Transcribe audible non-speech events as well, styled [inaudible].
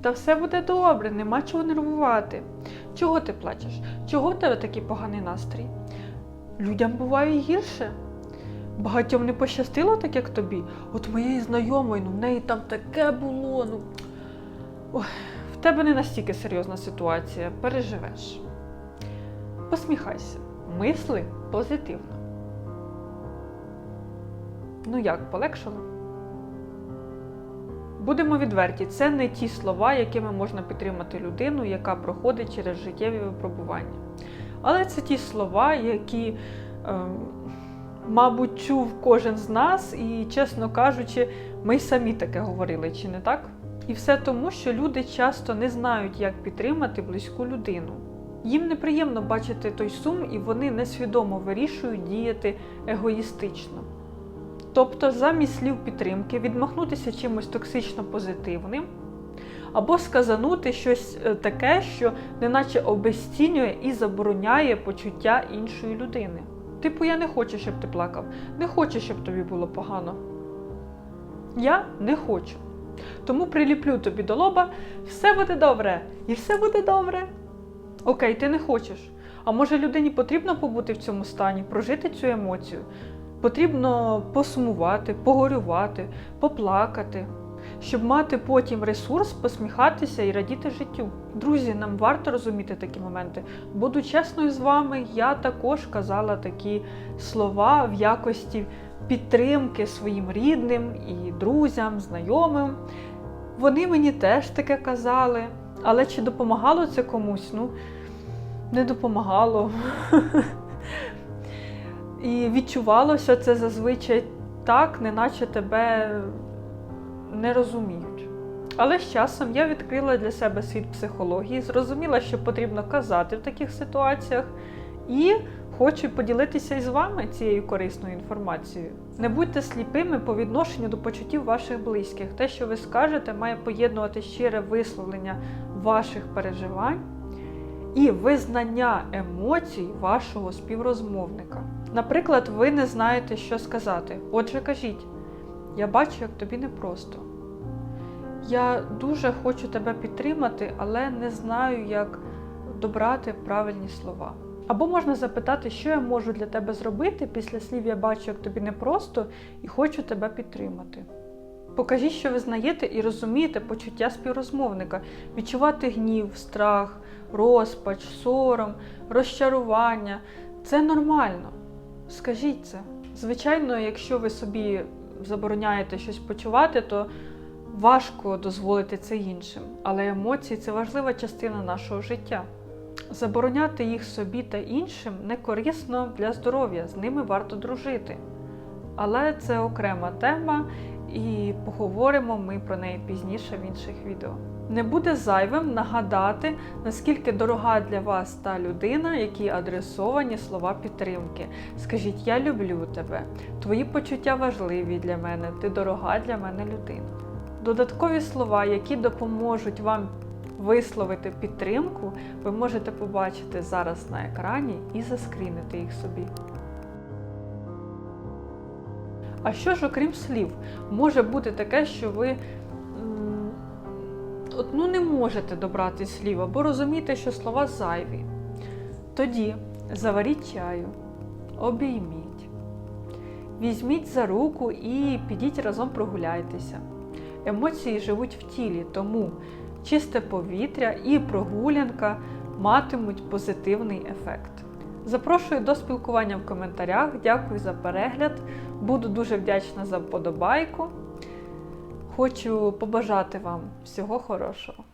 Та все буде добре, нема чого нервувати. Чого ти плачеш? Чого в тебе такий поганий настрій? Людям буває гірше. Багатьом не пощастило, так як тобі. От моєї знайомої, ну в неї там таке було. Ну Ой, в тебе не настільки серйозна ситуація, переживеш. Посміхайся, мисли позитивно. Ну як, полегшало? Будемо відверті, це не ті слова, якими можна підтримати людину, яка проходить через життєві випробування. Але це ті слова, які, ем, мабуть, чув кожен з нас, і, чесно кажучи, ми самі таке говорили, чи не так? І все тому, що люди часто не знають, як підтримати близьку людину. Їм неприємно бачити той сум, і вони несвідомо вирішують діяти егоїстично. Тобто, замість слів підтримки відмахнутися чимось токсично позитивним, або сказанути щось е, таке, що неначе обезцінює і забороняє почуття іншої людини. Типу, я не хочу, щоб ти плакав, не хочу, щоб тобі було погано. Я не хочу. Тому приліплю тобі до лоба, все буде добре, і все буде добре. Окей, ти не хочеш. А може людині потрібно побути в цьому стані, прожити цю емоцію? Потрібно посумувати, погорювати, поплакати, щоб мати потім ресурс посміхатися і радіти життю. Друзі, нам варто розуміти такі моменти. Буду чесною з вами, я також казала такі слова в якості підтримки своїм рідним і друзям, знайомим. Вони мені теж таке казали. Але чи допомагало це комусь? Ну, не допомагало. [laughs] І відчувалося це зазвичай так, неначе тебе не розуміють. Але з часом я відкрила для себе світ психології, зрозуміла, що потрібно казати в таких ситуаціях, і хочу поділитися із вами цією корисною інформацією. Не будьте сліпими по відношенню до почуттів ваших близьких. Те, що ви скажете, має поєднувати щире висловлення ваших переживань і визнання емоцій вашого співрозмовника. Наприклад, ви не знаєте, що сказати. Отже, кажіть: я бачу, як тобі непросто. Я дуже хочу тебе підтримати, але не знаю, як добрати правильні слова. Або можна запитати, що я можу для тебе зробити після слів я бачу, як тобі непросто, і хочу тебе підтримати. Покажіть, що ви знаєте і розумієте почуття співрозмовника, відчувати гнів, страх, розпач, сором, розчарування. Це нормально. Скажіть це. Звичайно, якщо ви собі забороняєте щось почувати, то важко дозволити це іншим. Але емоції це важлива частина нашого життя. Забороняти їх собі та іншим не корисно для здоров'я, з ними варто дружити. Але це окрема тема, і поговоримо ми про неї пізніше в інших відео. Не буде зайвим нагадати, наскільки дорога для вас та людина, які адресовані слова підтримки. Скажіть, я люблю тебе, твої почуття важливі для мене, ти дорога для мене людина. Додаткові слова, які допоможуть вам висловити підтримку, ви можете побачити зараз на екрані і заскрінити їх собі. А що ж, окрім слів, може бути таке, що ви от, ну, не можете добрати слів або розумієте, що слова зайві. Тоді заваріть чаю, обійміть, візьміть за руку і підіть разом прогуляйтеся. Емоції живуть в тілі, тому чисте повітря і прогулянка матимуть позитивний ефект. Запрошую до спілкування в коментарях. Дякую за перегляд. Буду дуже вдячна за вподобайку. Хочу побажати вам всього хорошого.